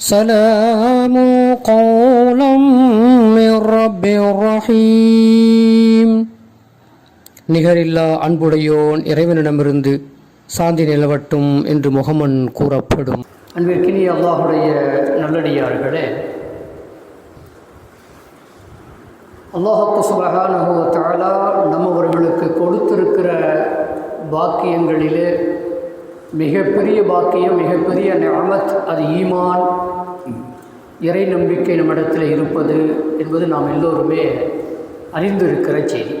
سلام قولا من رب رحيم நிகரில்லா அன்புடையோன் இறைவனிடமிருந்து சாந்தி நிலவட்டும் என்று முகமன் கூறப்படும் அன்பிற்கினி அல்லாஹுடைய நல்லடியார்களே அல்லாஹு சுபஹானஹு தஆலா நம்மவர்களுக்கு கொடுத்திருக்கிற பாக்கியங்களிலே மிகப்பெரிய பாக்கியம் மிகப்பெரிய நிஅமத் அது ஈமான் இறை நம்பிக்கை நம்மிடத்தில் இருப்பது என்பது நாம் எல்லோருமே அறிந்திருக்கிற செய்தி.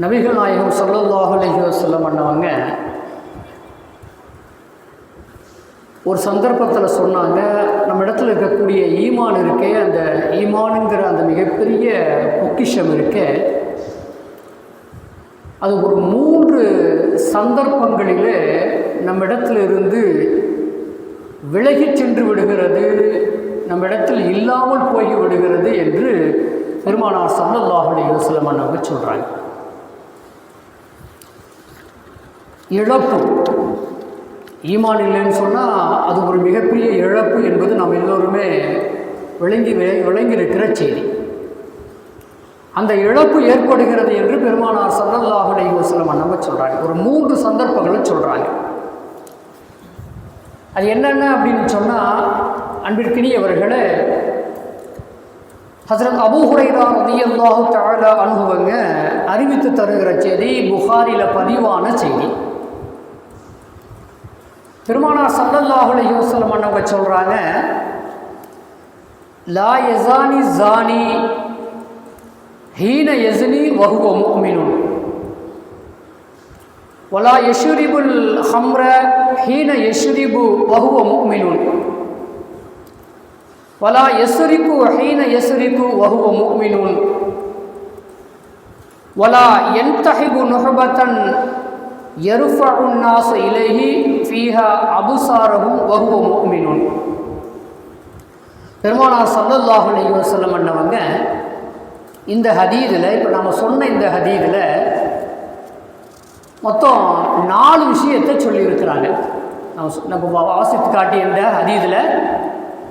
நபிகள் நாயகம் ஸல்லல்லாஹு அலைஹி வஸல்லம் ஒரு சந்தர்ப்பத்தில் சொன்னாங்க நம்ம இடத்துல இருக்கக்கூடிய ஈமான் இருக்கே அந்த ஈமானுங்கிற அந்த மிகப்பெரிய பொக்கிஷம் இருக்கே அது ஒரு மூன்று சந்தர்ப்பங்களிலே நம்ம இடத்துல இருந்து விலகிச் சென்று விடுகிறது. நம்ம இடத்தில் இல்லாமல் போய் விடுகிறது என்று பெருமானார் சல்லல்லாஹு அலைஹி வஸல்லம் அவங்க சொல்கிறாங்க இழப்பு. ஈமான் இல்லைன்னு சொன்னால் அது ஒரு மிகப்பெரிய இழப்பு என்பது நாம் எல்லோருமே விளங்கி விளங்கியிருக்கிற செய்தி. அந்த இழப்பு ஏற்படுகிறது என்று பெருமானார் சல்லல்லாஹு அலைஹி வஸல்லம் நம்ம சொல்கிறாங்க ஒரு மூன்று சந்தர்ப்பங்களை சொல்கிறாங்க அது என்னென்ன அப்படின்னு சொன்னால் அன்பிற்கினியவர்களே ஹசரத் அபு ஹுரைரா ரலியல்லாஹு தாழ அனுபவங்க அறிவித்து தருகிற செய்தி புகாரில் பதிவான செய்தி. பெருமானார் சல்லல்லாஹு அலைஹி வஸல்லம் சொல்கிறாங்க லா எசானி ஜானி ஹீன எசினி வகுவ முஃமினுன். ஒலா யஷுரிபுல் ஹம்ர ஹீன யஷுரிபு வகுவ முக்மினுன் ஒலா யசுரிப்பு ஹீன யசுரிப்பு வகுவ முக்மினுன் ஒலா என் தஹிபு நுஹபத்தன் எருஃபுன்னாச இலகி ஃபீஹா அபுசாரகும் வகுவ முக்மினுன் பெருமானார் சல்லல்லாஹு அலி வசல்லம் அண்ணவங்க இந்த ஹதீதில் இப்போ நாம் சொன்ன இந்த ஹதீதில் மொத்தம் நாலு விஷயத்தை சொல்லியிருக்கிறாங்க. நம்ம வா- வாசித்து காட்டிய இந்த அதீதில்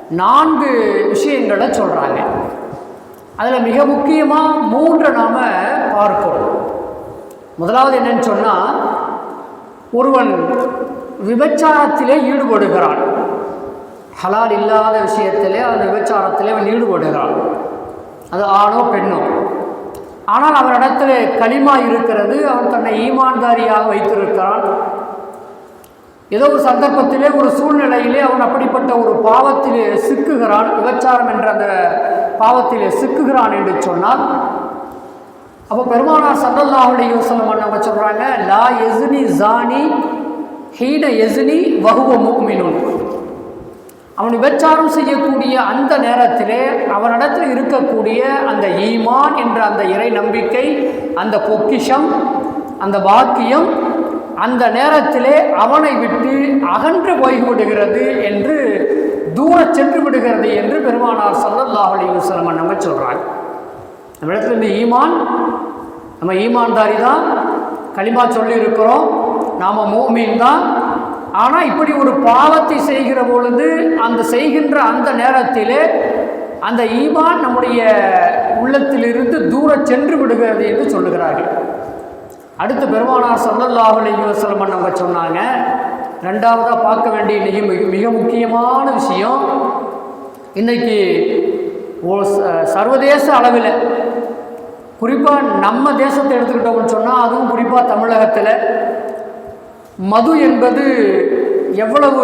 நான்கு விஷயங்களை சொல்கிறாங்க அதில் மிக முக்கியமாக மூன்றை நாம் பார்க்கிறோம். முதலாவது என்னன்னு சொன்னால் ஒருவன் விபச்சாரத்திலே ஈடுபடுகிறான். ஹலால் இல்லாத விஷயத்திலே அந்த விபச்சாரத்திலே அவன் ஈடுபடுகிறான். அது ஆணோ பெண்ணோ? ஆனால் அவனிடத்தில் களிமா இருக்கிறது. அவன் தன்னை ஈமான்தாரியாக வைத்திருக்கிறான். ஏதோ ஒரு சந்தர்ப்பத்திலே ஒரு சூழ்நிலையிலே அவன் அப்படிப்பட்ட ஒரு பாவத்திலே சிக்குகிறான். விபச்சாரம் என்ற அந்த பாவத்திலே சிக்குகிறான் என்று சொன்னால் அப்போ பெருமானார் சல்லல்லாஹு அலைஹி வஸல்லம் சொல்கிறாங்க லா எஸ்னி ஜானி ஹீன எஸ்னி வகுவ முஃமினுன். அவன் விபச்சாரம் செய்யக்கூடிய அந்த நேரத்திலே அவனிடத்தில் இருக்கக்கூடிய அந்த ஈமான் என்ற அந்த இறை நம்பிக்கை அந்த பொக்கிஷம் அந்த பாக்கியம் அந்த நேரத்திலே அவனை விட்டு அகன்று போய்விடுகிறது என்று தூர சென்று விடுகிறது என்று பெருமானார் சல்லல்லாஹ் அலி வஸ்லம் நம்ம சொல்கிறாங்க நம்ம இடத்துல இந்த ஈமான் நம்ம ஈமான்தாரி தான் களிமா சொல்லியிருக்கிறோம். நாம் மூமீன் தான் ஆனால் இப்படி ஒரு பாவத்தை செய்கிற பொழுது அந்த செய்கின்ற அந்த நேரத்திலே அந்த ஈமான் நம்முடைய உள்ளத்திலிருந்து தூர சென்று விடுகிறது என்று சொல்லுகிறார்கள். அடுத்து பெருமானார் சல்லல்லாஹு அலைஹி வஸல்லம் நம்ம சொன்னாங்க. ரெண்டாவதாக பார்க்க வேண்டிய மிக மிக முக்கியமான விஷயம் இன்னைக்கு சர்வதேச அளவில் குறிப்பாக நம்ம தேசத்தை எடுத்துக்கிட்டோம்னு சொன்னால் அதுவும் குறிப்பாக தமிழகத்தில் மது என்பது எவ்வளவு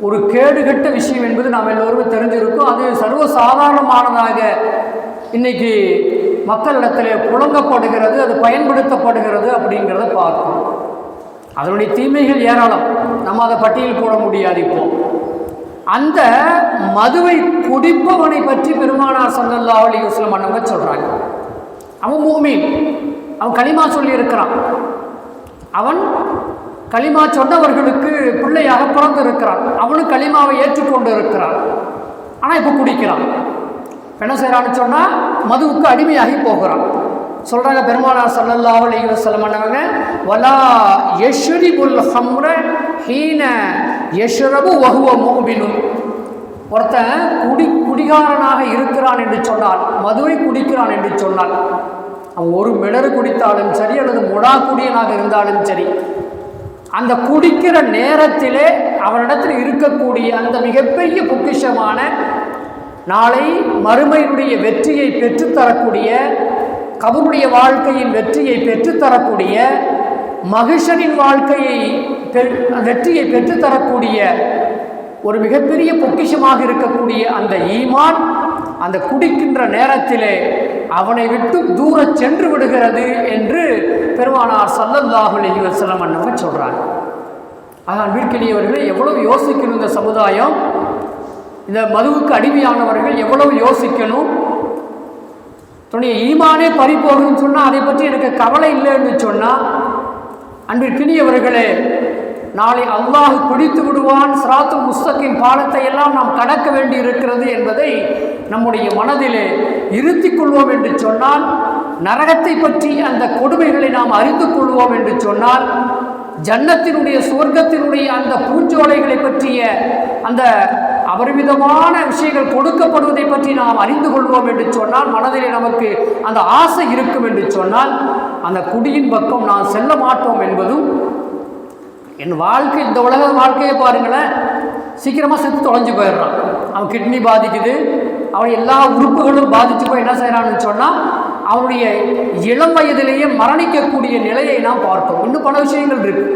ஒரு கேடுகட்ட விஷயம் என்பது நாம் எல்லோருமே தெரிஞ்சிருக்கோம். அது சர்வசாதாரணமானதாக இன்னைக்கு மக்களிடத்தில் புழங்கப்படுகிறது அது பயன்படுத்தப்படுகிறது அப்படிங்கிறத பார்க்கணும் அதனுடைய தீமைகள் ஏராளம். நம்ம அதை பட்டியல் போட முடியாது இப்போ. அந்த மதுவை குடிப்பவனை பற்றி பெருமானார் சல்லல்லாஹு அலைஹி வஸல்லம் அண்ணவங்க சொல்கிறாங்க அவன் மூமி அவன் களிமா சொல்லியிருக்கிறான். அவன் களிமா சொன்னவர்களுக்கு பிள்ளையாக பிறந்து இருக்கிறான் அவனும் களிமாவை ஏற்றுக்கொண்டு இருக்கிறான் ஆனால் இப்போ குடிக்கிறான். என்ன செய்கிறான்னு சொன்னால் மதுவுக்கு அடிமையாகி போகிறான். சொல்கிறாங்க பெருமானார் சல்லல்லா அலைஹி வஸல்லம் வலா வலா யஷ்ரிபுல் ஹம்ர ஹீன யஷ்ரபு வகுவ மோபினும் ஒருத்தன் குடி குடிகாரனாக இருக்கிறான் என்று சொன்னால் மதுவை குடிக்கிறான் என்று சொன்னால் அவன் ஒரு மிளறு குடித்தாலும் சரி அல்லது முடா குடியனாக இருந்தாலும் சரி அந்த குடிக்கிற நேரத்திலே அவனிடத்தில் இருக்கக்கூடிய அந்த மிகப்பெரிய பொக்கிஷமான நாளை மறுமையினுடைய வெற்றியை பெற்றுத்தரக்கூடிய கபருடைய வாழ்க்கையின் வெற்றியை பெற்றுத்தரக்கூடிய மகிஷனின் வாழ்க்கையை வெற்றியை பெற்றுத்தரக்கூடிய ஒரு மிகப்பெரிய பொக்கிஷமாக இருக்கக்கூடிய அந்த ஈமான் அந்த குடிக்கின்ற நேரத்திலே அவனை விட்டு தூர சென்று விடுகிறது என்று பெருமானார் ஸல்லல்லாஹு அலைஹி வஸல்லம் அண்ணவங்க சொல்கிறாங்க ஆக அன்பிற்கினியவர்களே எவ்வளவு யோசிக்கணும் இந்த சமுதாயம்? இந்த மதுவுக்கு அடிமையானவர்கள் எவ்வளவு யோசிக்கணும்? துணிய ஈமானே பறி சொன்னால் அதை பற்றி எனக்கு கவலை இல்லைன்னு சொன்னால் அன்பிற்கினியவர்களே நாளை அல்லாஹ் பிடித்து விடுவான். சிராத்து முஸ்தக்கின் பாலத்தை எல்லாம் நாம் கடக்க வேண்டி இருக்கிறது என்பதை நம்முடைய மனதிலே இருத்தி கொள்வோம் என்று சொன்னால் நரகத்தை பற்றி அந்த கொடுமைகளை நாம் அறிந்து கொள்வோம் என்று சொன்னால் ஜன்னத்தினுடைய சுவர்க்கத்தினுடைய அந்த பூஞ்சோலைகளை பற்றிய அந்த அபரிமிதமான விஷயங்கள் கொடுக்கப்படுவதை பற்றி நாம் அறிந்து கொள்வோம் என்று சொன்னால் மனதிலே நமக்கு அந்த ஆசை இருக்கும் என்று சொன்னால் அந்த குடியின் பக்கம் நாம் செல்ல மாட்டோம் என்பதும் என் வாழ்க்கை இந்த உலக வாழ்க்கையை பாருங்களேன். சீக்கிரமாக செத்து தொலைஞ்சு போயிடுறான். அவன் கிட்னி பாதிக்குது. அவன் எல்லா உறுப்புகளும் பாதிச்சு போய் என்ன செய்கிறான்னு சொன்னால் அவனுடைய இளம் வயதிலேயே மரணிக்கக்கூடிய நிலையை நாம் பார்த்தோம். இன்னும் பல விஷயங்கள் இருக்குது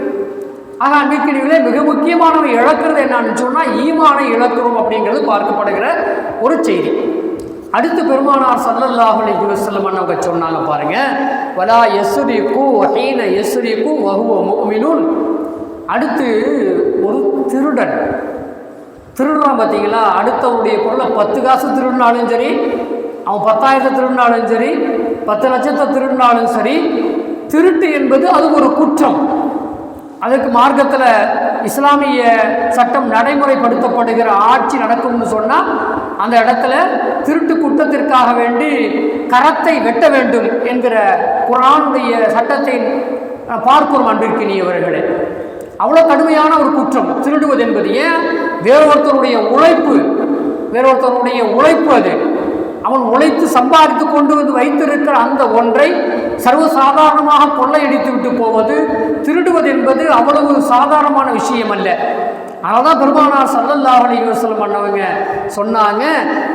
ஆக அன்பிற்கினிகளே மிக முக்கியமானவை இழக்கிறது என்னன்னு சொன்னால் ஈமானை இழக்கிறோம் அப்படிங்கிறது பார்க்கப்படுகிற ஒரு செய்தி. அடுத்து பெருமானார் சல்லல்லாஹு அலைஹி வஸல்லம் அவங்க சொன்னாங்க பாருங்கள் வலா யஸ்ரிகு ஹீன யஸ்ரிகு வகுவ முக்மினுன் அடுத்து ஒரு திருடன். திருடுறான் பார்த்தீங்களா? அடுத்தவனுடைய பொருளை பத்து காசு திருடினாலும் சரி அவன் பத்தாயிரத்தை திருடினாலும் சரி பத்து லட்சத்தை திருடினாலும் சரி திருட்டு என்பது அது ஒரு குற்றம். அதுக்கு மார்க்கத்தில் இஸ்லாமிய சட்டம் நடைமுறைப்படுத்தப்படுகிற ஆட்சி நடக்கும்னு சொன்னால் அந்த இடத்துல திருட்டு குற்றத்திற்காக வேண்டி கரத்தை வெட்ட வேண்டும் என்கிற குரானுடைய சட்டத்தை அஹ், பார்க்கிறோம் அன்பிற்கினியவர்களே. அவ்வளோ கடுமையான ஒரு குற்றம். திருடுவது என்பது ஏன்? வேறொருத்தருடைய உழைப்பு வேறொருத்தருடைய உழைப்பு அது. அவன் உழைத்து சம்பாதித்து கொண்டு வந்து வைத்திருக்கிற அந்த ஒன்றை சர்வசாதாரணமாக கொள்ளையடித்து விட்டு போவது திருடுவது என்பது அவ்வளவு சாதாரணமான விஷயம் அல்ல. அதான் பெருமானார் சல்லல்லாஹு அலைஹி வஸல்லம் பண்ணவங்க சொன்னாங்க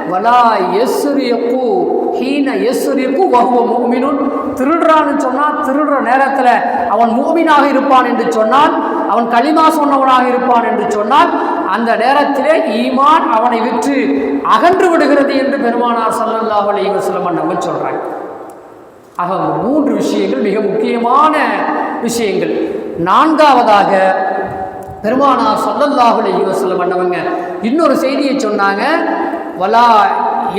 வலா எஸ்ரியக்கு ஹீன எஸ்ரியக்கு வகுவ மூமினுன் திருடுறான்னு சொன்னால் திருடுற நேரத்தில் அவன் மூமினாக இருப்பான் என்று சொன்னால் அவன் களிமா சொன்னவனாக இருப்பான் என்று சொன்னால் அந்த நேரத்திலே ஈமான் அவனை விற்று அகன்று விடுகிறது என்று பெருமானார் சல்லல்லாஹு அலைஹி வஸல்லம் பண்ணவங்க சொல்கிறாங்க ஆக மூன்று விஷயங்கள் மிக முக்கியமான விஷயங்கள். நான்காவதாக பெருமானார் ஸல்லல்லாஹு அலைஹி வஸல்லம் இன்னொரு செய்தியை சொன்னாங்க வலா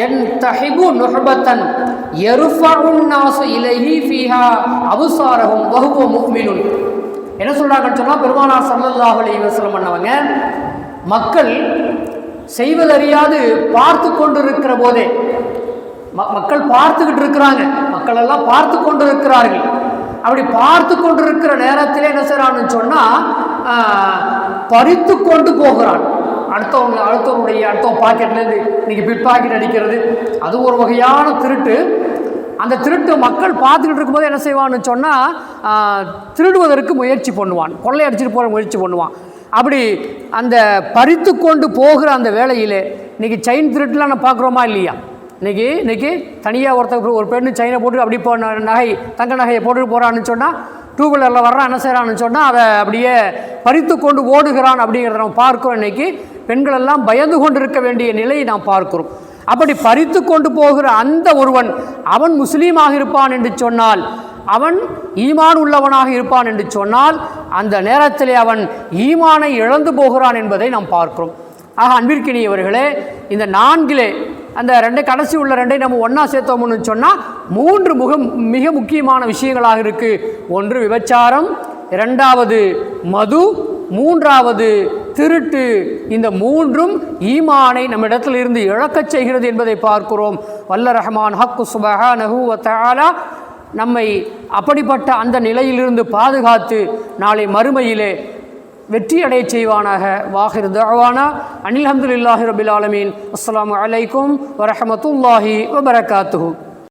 என் தஹிபு நுஹபத்தன் எருஃபஉன் நாசு இலகி ஃபீஹா அபுசாரஹும் வஹுவ முக்மினுன் என்ன சொல்கிறாங்கன்னு சொன்னால் பெருமானார் ஸல்லல்லாஹு அலைஹி வஸல்லம் பண்ணவங்க மக்கள் செய்வதறியாது பார்த்து கொண்டிருக்கிற போதே மக்கள் பார்த்துக்கிட்டு இருக்கிறாங்க. மக்கள் எல்லாம் பார்த்து கொண்டு இருக்கிறார்கள் அப்படி பார்த்து கொண்டிருக்கிற நேரத்தில் என்ன செய்கிறான்னு சொன்னால் பறித்து கொண்டு போகிறான். அடுத்தவங்க அடுத்தவனுடைய அடுத்தவங்க பாக்கெட்லேருந்து இன்னைக்கு பிட் பாக்கெட் அடிக்கிறது. அது ஒரு வகையான திருட்டு. அந்த திருட்டு மக்கள் பார்த்துக்கிட்டு இருக்கும்போது என்ன செய்வான்னு சொன்னால் திருடுவதற்கு முயற்சி பண்ணுவான். கொள்ளையடிச்சிட்டு போகிற முயற்சி பண்ணுவான். அப்படி அந்த பறித்து கொண்டு போகிற அந்த வேலையிலே இன்னைக்கு செயின் திருட்டுலாம் நம்ம பார்க்குறோமா இல்லையா? இன்னைக்கு இன்றைக்கி தனியாக ஒருத்தர் ஒரு பெண்ணு செயினை போட்டு அப்படி போ நகை தங்க நகையை போட்டுட்டு போகிறான்னு சொன்னால் டூ வீலரில் வர்றான் என்ன செய்கிறான்னு சொன்னால் அதை அப்படியே பறித்து கொண்டு ஓடுகிறான் அப்படிங்கிறத நம்ம பார்க்கிறோம் இன்றைக்கி பெண்களெல்லாம் பயந்து பயந்து கொண்டிருக்க வேண்டிய நிலையை நாம் பார்க்கிறோம். அப்படி பறித்து கொண்டு போகிற அந்த ஒருவன் அவன் முஸ்லீமாக இருப்பான் என்று சொன்னால் அவன் ஈமான் உள்ளவனாக இருப்பான் என்று சொன்னால் அந்த நேரத்திலே அவன் ஈமானை இழந்து போகிறான் என்பதை நாம் பார்க்கிறோம். ஆக அன்பிற்கினியவர்களே இந்த நான்கிலே அந்த ரெண்டு கடைசி உள்ள ரெண்டை நம்ம ஒன்றா சேர்த்தோம்னு சொன்னால் மூன்று முக மிக முக்கியமான விஷயங்களாக இருக்குது ஒன்று விபச்சாரம் இரண்டாவது மது மூன்றாவது திருட்டு. இந்த மூன்றும் ஈமானை நம்மிடத்தில் இருந்து இழக்கச் செய்கிறது என்பதை பார்க்கிறோம். வல்ல ரஹ்மான் ஹக்கு சுபஹா நஹூ தஆலா நம்மை அப்படிப்பட்ட அந்த நிலையிலிருந்து பாதுகாத்து நாளை மறுமையிலே வெற்றியடைய செய்வானாக. வாஹிர் தவானா அனில் அஹமதுல்லாஹி ரபில் ஆலமீன். அஸ்லாம் அலைக்கும் வரமத்துல்லாஹி வபரகாத்து